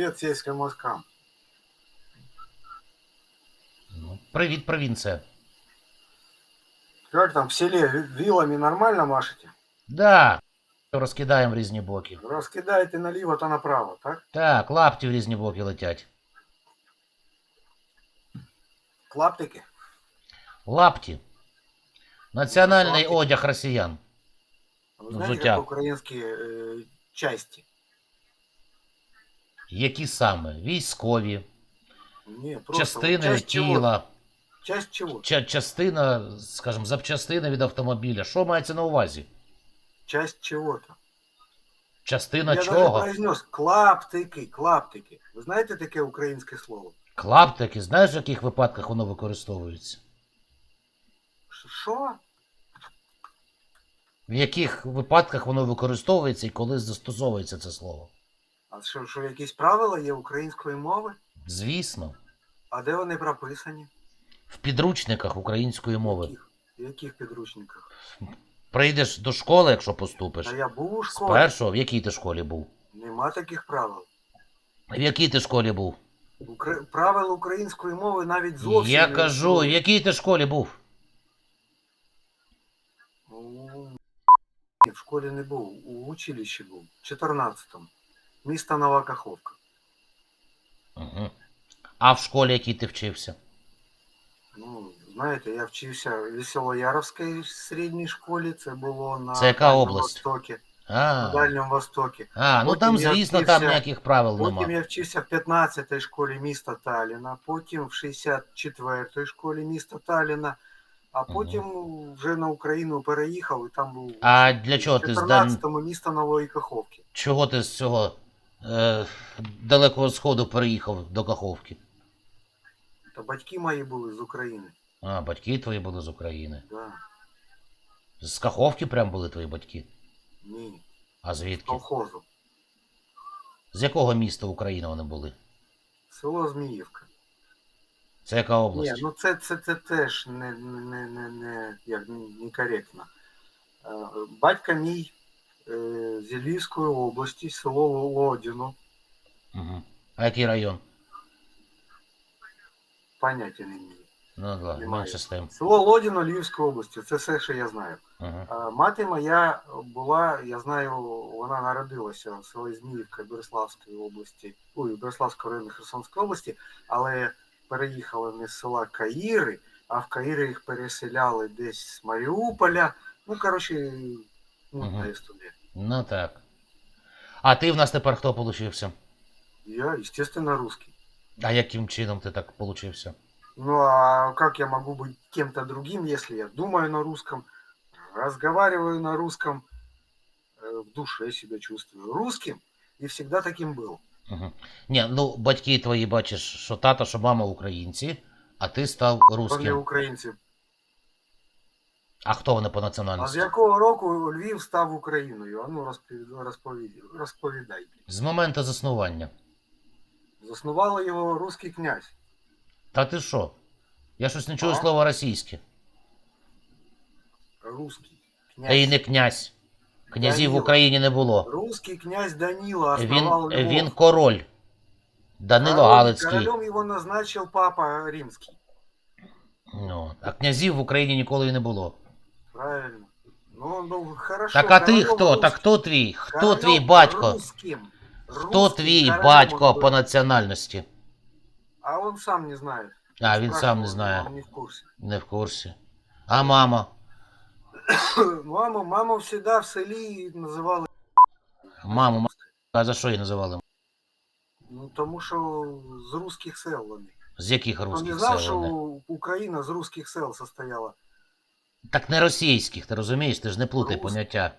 Привет сельским мозгам. Ну, привіт, провінція. Как там в селе ви- вилами нормально машете? Да. Розкидаємо в різні боки. Раскидаете налево, то направо, так? Так, лапті в різні боки летять. Клаптики? Лапті. Національний Лапті. одяг росіян. А Вы знаете, Взуття. как по-украински э, части? Які саме? Військові, Не, просто частини часть тіла, Часть чего? ча- частина, скажімо, запчастина від автомобіля. Що мається на увазі? Часть чего-то. Частина Я чого? произнес клаптики, клаптики. Ви знаєте таке українське слово? Клаптики, знаєш, в яких випадках воно використовується? Що? В яких випадках воно використовується і коли застосовується це слово? А що, що якісь правила є української мови? Звісно, А де вони прописані? в підручниках української мови. Яких? В яких підручниках? Прийдеш до школи, якщо поступиш. Та я був у З школі. першого, в якій ти школі був? Нема таких правил. В якій ти школі був? Укра... Правил української мови навіть зовсім Я не кажу, в існує. якій ти школі був? Ну, ні, в школі не був, у училищі був, в 14-му. Місто Нова Каховка. Угу. А в школі, якій ти вчився? Ну, знаєте, я вчився в Веселояровській середній школі, це було на Це яка Дальньому область? Востокі. На Дальньому Востокі. а ну Потім там, я звісно, вчився- там ніяких правил Потім нема. я вчився в 15-й школі міста Талліна, потім в 64-й школі міста Талліна, а потім вже на Україну переїхав і там був А для чого в ти з Даль... 14-му місто Нової Каховки. чого ти з цього е, далекого сходу переїхав до Каховки? Та батьки мої були з України. А, батьки твої були з України. Да. З Каховки прям були твої батьки. Ні, А звідки? колхозу. З якого міста України вони були? Село Зміївка. Це яка область? Ні, ну це, це, це теж не, не, не, не, як, некоректно. Е, Батько мій е, з Львівської області, село Лодіно, Угу. А який район? поняття не маю. Ну, да, менше з тим. Село Лодіно Львівської області, це все, що я знаю. Угу. А Мати моя була, я знаю, вона народилася в селі Зміївка Береславської області, ой, Береславського району Херсонської області, але переїхали не з села Каїри, а в Каїри їх переселяли десь з Маріуполя. Ну, коротше, мутна Мгм. історія. Ну так. А ти в нас тепер хто получився? Я, естественно, русский. А яким чином ти так получився? Ну а как я могу быть кем-то другим, если я думаю на русском, разговариваю на русском, э, в душе себя чувствую русским и всегда таким был. Угу. Ні, ну батьки твої бачиш, що тато, що мама українці, а ти став Вони русським. українці. А хто вони по національності? А з якого року Львів став Україною? А ну розпові- розповідай. розповідай. З моменту заснування. Заснували його русський князь. Та ти що? Я щось не чую А? слова російське. Русський князь. Та й не князь. Князів в Україні не було. Русский князь Данила Він, Львов. він король. Данило Король- Галицький. Королем его назначил папа римский. Ну, а князів в Україні ніколи і не було. Правильно. Ну, он был хорошо. Так а ти королем хто? Так хто твій? Хто твій батько? русским. Хто Русским твій королем батько был. по національності? А он сам не знает. А, він сам не Спрашивал, знає. Не в курсе. Не в курсі. А мама? Маму, маму всегда в селі називали. Маму, ма- а за що її називали? Ну, тому що з русських сел вони. З яких Хто не русських знав, сел вони? що Україна з русських сел состояла. Так не російських, ти розумієш? Ти ж не плутай Русських. поняття.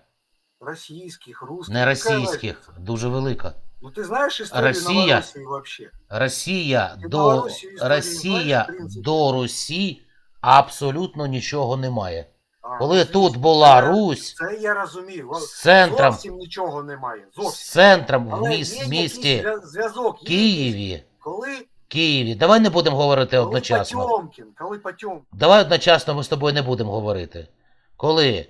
Російських, русських. Не російських, дуже велика. Ну ти знаєш історію Росія- вообще? Росія до Росія знаєш, до Русі абсолютно нічого немає. А, Коли ну, тут була це- Русь Це я розумію. З центром, Зовсім нічого немає. з Зовсім. центром в Але міс- місті зв'язок. Києві. Коли, Києві. Давай не будемо говорити коли одночасно. Потьомкін, коли Потьомкін. Давай одночасно ми з тобою не будемо говорити. Коли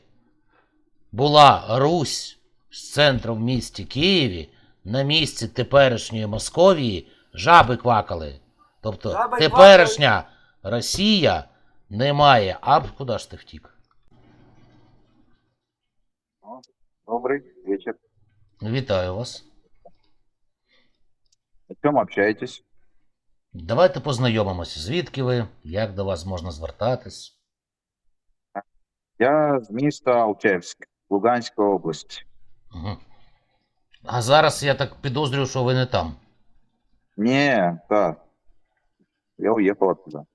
була Русь з центром в місті Києві, на місці теперішньої Московії жаби квакали. Тобто Жаби теперішня Росія не має. А куди ж ти втік? Добрый вечер. Вітаю вас. О чем общаетесь? Давайте познайомимося. Звідки ви? Як до вас можна звертатись? Я з міста Алчевськ, Луганська область. Угу. А зараз я так підозрюю, що ви не там. Не, да. Я уехал оттуда.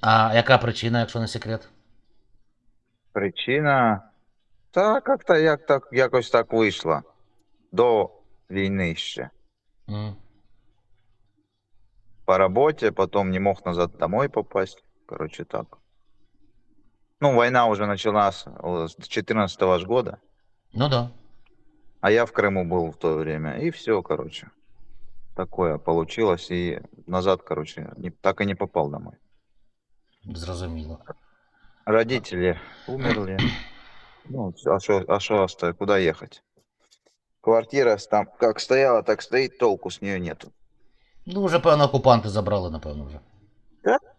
А яка причина, якщо не секрет? Причина. Та как-то як так, якось так вийшло. До війни ще. М. По работе, потом не мог назад домой попасть. Короче, так. Ну, война уже началась с 14 ж года, Ну да. а я в Крыму был в то время. И все, короче. Такое получилось. И назад, короче, не- так и не попал домой. Зрозуміло. Родители умерли. Ну, всё, а что, а оста- куда ехать? Квартира с- там как стояла, так стоит, толку с нее нету. Ну, вже певно, окупанти забрали, напевно, вже.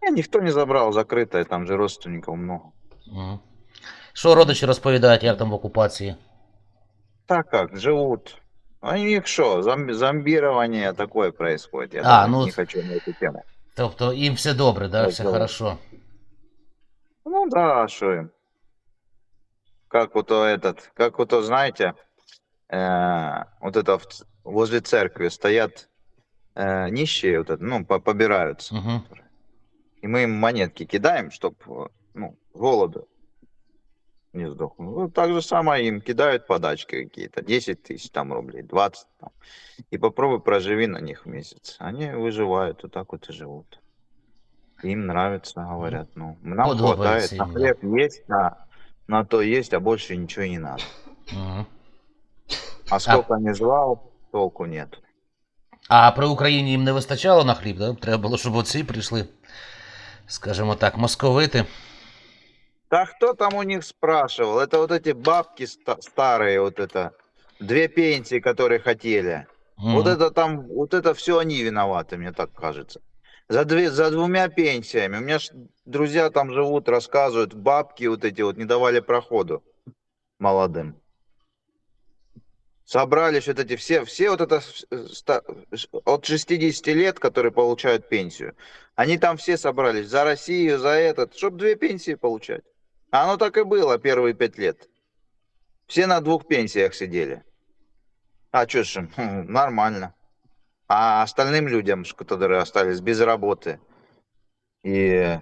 Не, никто не забрал, закрытая, там же родственников много. Мгм. Що родичі розповідають, як там в окупації? Так как, живут. А у них что, зомби- зомбирование такое происходит. Я А, даже ну- не хочу на эту тему. Тобто їм все добре, да? Так, все добре. хорошо. Ну да, что им. Как вот то этот, как вот то, знаете, э, вот это возле церкви стоят э, нищие, вот это, ну, по- побираются. Угу. И мы им монетки кидаем, чтобы, ну, с голоду не сдохнул. Ну, так же самое им кидают подачки какие-то, 10 тысяч там рублей, 20 там. И попробуй проживи на них месяц. Они выживают, вот так вот и живут. Им нравится, говорят, ну, нам Подобается хватает, на хлеб есть, на, на то есть, а больше ничего не надо. Угу. А сколько не звал, толку нет. А при Україні їм не вистачало на хліб, да? Треба було, щоб оці прийшли, скажімо так, московити. Да кто там у них спрашивал? Это вот эти бабки ста- старые, вот это, две пенсии, которые хотели. Мгм. Вот это там, вот это все они виноваты, мне так кажется. За, две, за двумя пенсиями. У меня ж друзья там живут, рассказывают, бабки вот эти вот не давали проходу молодым. Собрались вот эти все, все вот это ш- от 60 лет, которые получают пенсию, они там все собрались за Россию, за этот, чтобы две пенсии получать. А оно так и было первые пять лет. Все на двух пенсиях сидели. А что ж, хм, нормально. А остальным людям, которые остались без работы и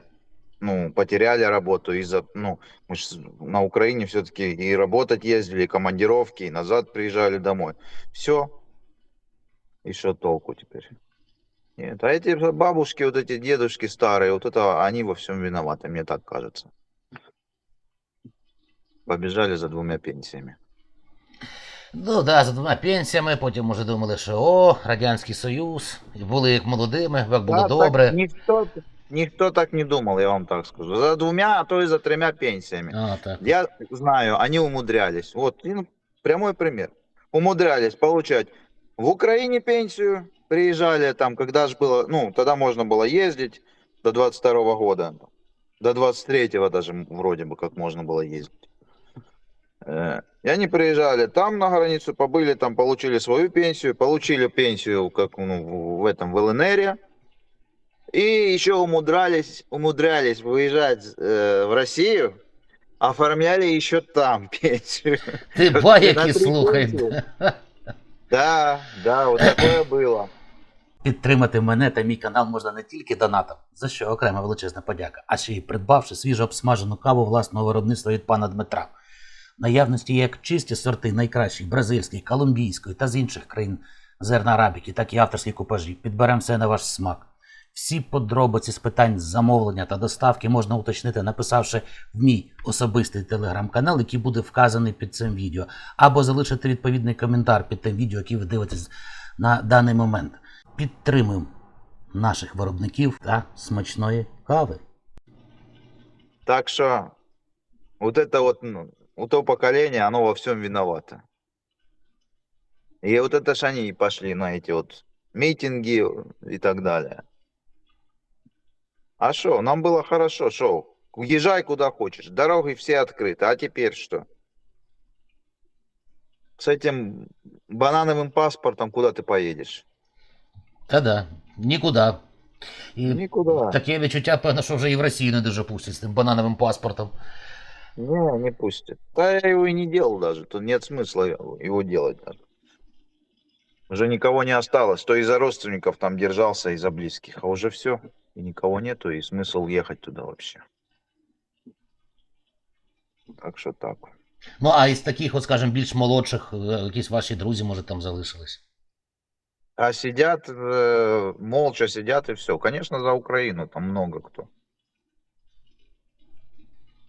ну, потеряли работу из-за, ну, мы ж с- на Украине все-таки и работать ездили, и командировки, и назад приезжали домой. Все. И что толку теперь? Нет, а эти бабушки, вот эти дедушки старые, вот это они во всем виноваты, мне так кажется. Побежали за двумя пенсиями. Ну да, за двома пенсіями, потім уже думали, що о, Радянський Союз, і були як молодими, як було Да, добре. так никто, никто так не думал, я вам так скажу. За двумя, а то и за тремя пенсиями. А, так. Я знаю, они умудрялись. Вот, ну, прямой пример. Умудрялись получать в Украине пенсию, приезжали там, когда же было, ну, тогда можно было ездить до 22 года, до 23 даже вроде бы как можно было ездить. Э, И они приезжали там на границу, побыли там, получили свою пенсию, получили пенсию как ну, в- этом в ЛНР, и еще умудрялись, умудрялись выезжать э, в Россию, оформляли еще там пенсию. Ти На баяки три слухай. пенсії. Да, да, вот такое было. Підтримати мене та мій канал можна не тільки донатом, за що окрема величезна подяка, а ще й придбавши свіжо обсмажену каву власного виробництва від пана Дмитра. В Наявності є як чисті сорти найкращих бразильської, колумбійської та з інших країн зерна арабіки, так і авторські купажі. Підберемо все на ваш смак. Всі подробиці з питань замовлення та доставки можна уточнити, написавши в мій особистий телеграм-канал, який буде вказаний під цим відео, або залишити відповідний коментар під тим відео, яке ви дивитесь на даний момент. Підтримуємо наших виробників та смачної кави. Так что вот это вот, ну, вот то поколение, оно во всем виновато. И вот это ж они и пошли на эти вот митинги и так далее. А что, нам было хорошо, шо? Езжай куда хочешь, дороги все открыты, а теперь что? С этим банановым паспортом куда ты поедешь? Та да, нікуди. І Никуда. таке відчуття, певно, що вже і в Росію не дуже пустять з тим банановим паспортом. Не, не пустят. Да я его и не делал даже, тут нет смысла его его делать даже. Уже никого не осталось, то из-за родственников там держался, из-за близких, а уже все, и никого нету, и смысл ехать туда вообще. Так что так. Ну, а із таких, от, скажімо, більш молодших, е, якісь ваші друзі, може, там залишились. А сидят, э, молча сидят и все. Конечно, за Украину там много кто.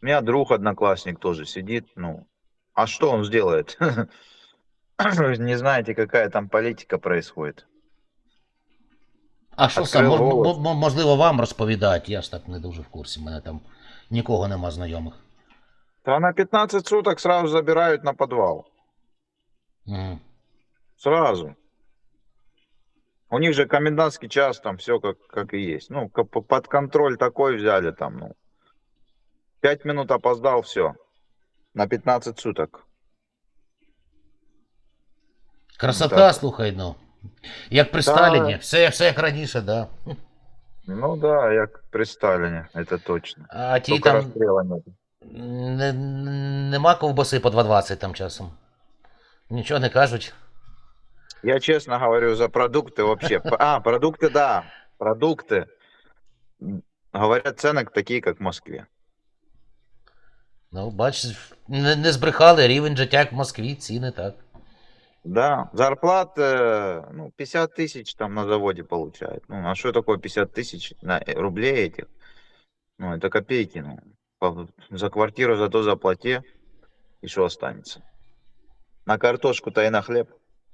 У меня друг одноклассник тоже сидит, ну, а что он сделает? Вы Не знаете, какая там политика происходит. А що сам, мож- голос. мо- мо- можливо, вам розповідають, я ж так не дуже в курсі, мене там нікого нема знайомих. Да на 15 суток сразу забирают на подвал. Угу. Сразу. У них же комендантский час, там все как, как и есть. Ну, под контроль такой взяли там, ну. Пять минут опоздал, все. На 15 суток. Красота, так. слухай, ну. Як при Да. Сталіні, все, все як раніше, да. Ну да, як при Сталине, это точно. А ті Только там расстрела нет. не, нема ковбаси по 2,20 там часом. Нічого не кажуть. Я честно говорю за продукты вообще. П- А, продукты, да. Продукты. М, Говорят, цены такие, как в Москве. Ну, бачиш, не, не збрехали рівень життя як в Москві, ціни так. Да, зарплата, ну, 50 тысяч там на заводе получают. Ну, а что такое 50 тысяч на э, рублей этих? Ну, это копейки, ну. По- За квартиру зато заплати, и что останется? На картошку-то и на хлеб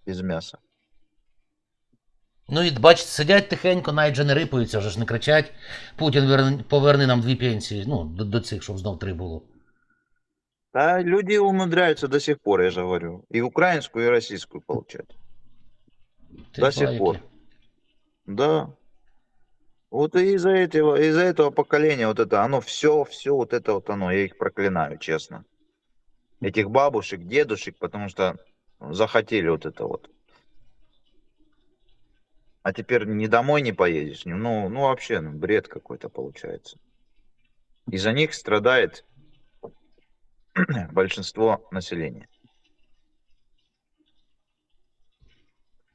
без мяса. Ну і бачите, сидять тихенько, навіть же не рипаються, вже ж не кричать. Путін верни, поверни нам дві пенсії, ну, до, до цих, щоб знов три було. Да, люди умудряются до сих пор, я же говорю. И украинскую, и российскую получать. До сих пор. Да. Вот и из-за этого, из-за этого поколения вот это, оно все, все вот это вот оно, я их проклинаю, честно. Этих бабушек, дедушек, потому что захотели вот это вот. А теперь ни домой не поедешь, ни- ну, ну вообще, ну, бред какой-то получается. Из-за них страдает большинство населения.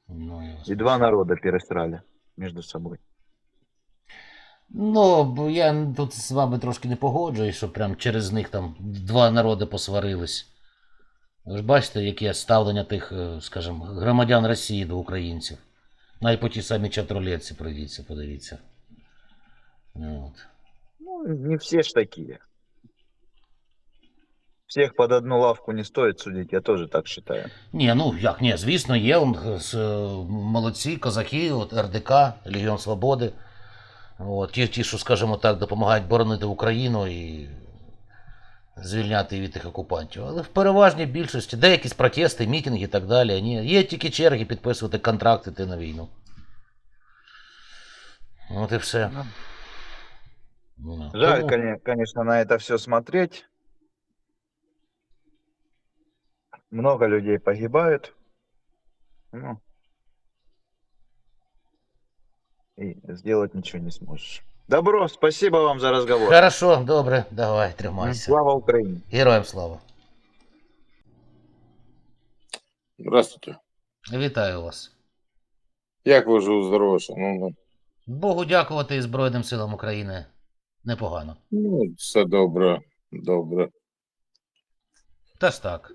Ну. И два народа пересрали между собой. Ну, я тут з вами трошки не погоджуюсь, що прям через них там два народи посварились. Ви ж бачите, яке ставлення тих, е, скажімо, громадян Росії до українців. Навіть по ті самі чатрулетці пройдіться, подивіться. Ну, От. Ну, не все ж такие. Всех под одну лавку не стоит судить, я тоже так считаю. Ні, ну як ні, звісно, є он, с- е, молодці, козаки, от РДК, Легіон Свободи. От, ті, ті, що, скажімо так, допомагають боронити Україну і звільняти її від тих окупантів. Але в переважній більшості деякі протести, мітинги і так далі. Ні, є тільки черги підписувати контракти йти на війну. От і все. Ну, Жаль, тому- конечно, на это все смотреть. Много людей погибают. Ну, и сделать ничего не сможешь. Добро, спасибо вам за разговор. Хорошо, добре, давай, тримайся. Слава Украине. Героям слава. Здравствуйте. Вітаю вас. Як ви живу здорово, шановно? Богу дякувати і Збройним силам України. Непогано. Ну, все добре, добре. Та ж так.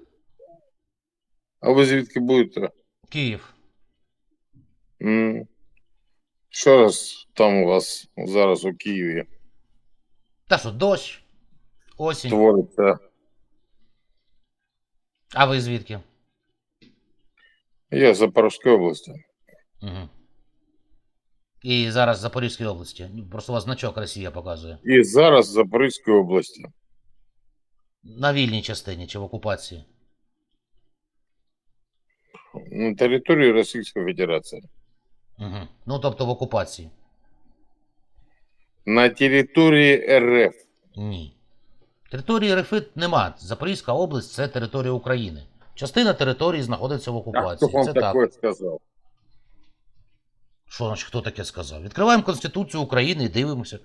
А ви звідки будете? Київ. М. Що раз там у вас зараз у Києві Та що, дощ, осінь. твориться? А ви звідки? Я з Запорізької області. Угу. І зараз в Запорізькій області. Просто у вас значок Росія показує. І зараз з Запорізької області. На вільній частині чи в окупації. На території Російської Федерації. Угу. Ну, тобто в окупації. На території РФ. Ні. Території РФ нема. Запорізька область це територія України. Частина території знаходиться в А хто окупації. вам Це так. сказав? Що значить, хто таке сказав? Відкриваємо Конституцію України і дивимося,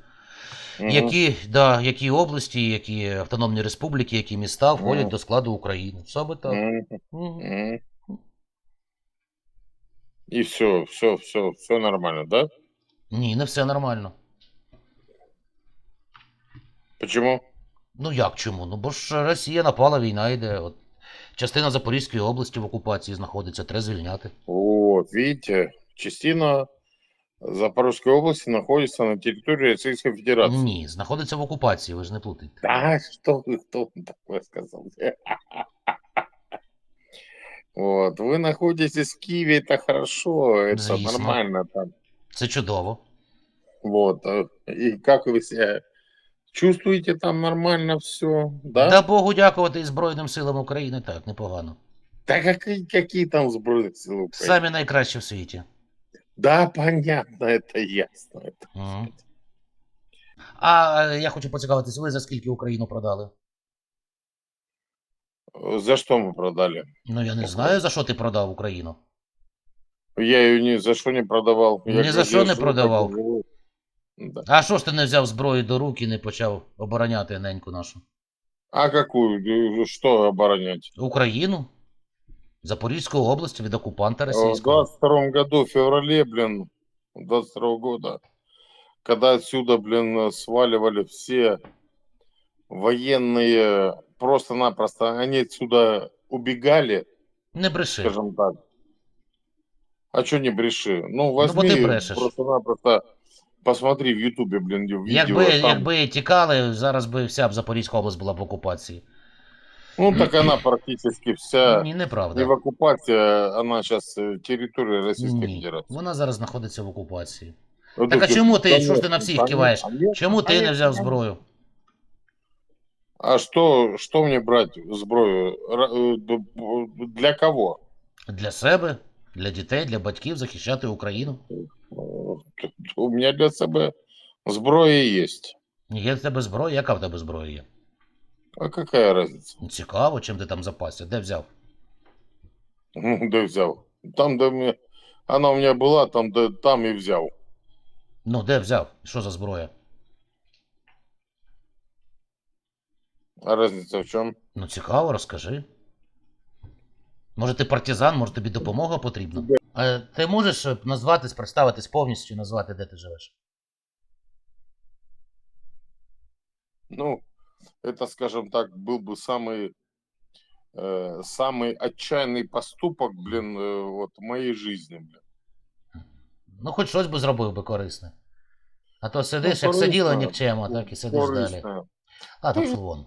Мгм. які, да, які області, які автономні республіки, які міста входять Мгм. до складу України. Саме так. Мгм. Мгм. І все, все, все, все нормально, да? Ні, не все нормально. Почему? Ну як чому? Ну бо ж Росія напала, війна йде. От. Частина Запорізької області в окупації знаходиться, треба звільняти. Вот, видите, частина Запорожской области находится на территории Российской Федерации. Ні, знаходиться в окупації, ви ж не плутайте. Да, что вы, кто вам такое сказал? Вот, вы находитесь в Киеве, это хорошо, это Звісно. нормально там. Це чудово. Вот, а, и как вы себя чувствуете там нормально все, да? Да Богу дякувати і Збройним силам України, так, непогано. Да какие, какие там сбройные силы Украины? Самі найкращі в світі. Да, понятно, это ясно. Это, Мгм. А е, я хочу поцікавитись, ви за скільки Україну продали? За что мы продали? Ну я не знаю, за що ти продав Україну. Я ее ни за что не продавал. Я Ни за как что я не жил, продавал. так и живу. Да. А що ж ти не взяв зброю до рук і не почав обороняти неньку нашу? А какую? Э, Что оборонять? Україну? Запорізьку область від окупанта Э, В російського. 22 году, в феврале, блин, 22 года, когда отсюда, блин, э, сваливали все военные, просто-напросто, они отсюда убегали, Не бреши. скажем так. А что не бреши? Ну, бо возьми ты брешешь. просто-напросто, посмотри в Ютубе, блин, видео. Якби, там- якби тікали, зараз би вся б Запорізька область була в окупації. Ну, так она практически вся Ні, не в неправда. оккупации, а она сейчас территория Российской Ні. Федерации. Вона зараз знаходиться в окупації. Вот Так а чому ти? Що ж ти на всіх киваєш? Чому ти не взяв зброю? А что, что мне брать сброю? Ра- э, д- б- Для кого? Для себе, для дітей, для батьків захищати Україну. Э, т- У меня для себя сброя есть. Є в тебе зброя, яка в тебе зброя є? А какая разница? Ну, Цікаво, чим ти там запасся, де взяв? Ну, да взял. Там, да мне... Она у меня была, там, да, там и взял. Ну, де взяв? Що за зброя? А разница в чем? Ну, цікаво, розкажи. Може, ти партизан, може тобі допомога потрібна? А ти можеш е, назватись, представитись повністю, назвати, де ти живеш? Ну, это, скажем так, был бы самый, э, самый отчаянный поступок, блин, э, вот в моей жизни, блин. Ну, хоч щось би зробив би корисне. А то сидиш, як корисно. сиділа нікчема, так і сидиш далі. Корыстная. А, так вон.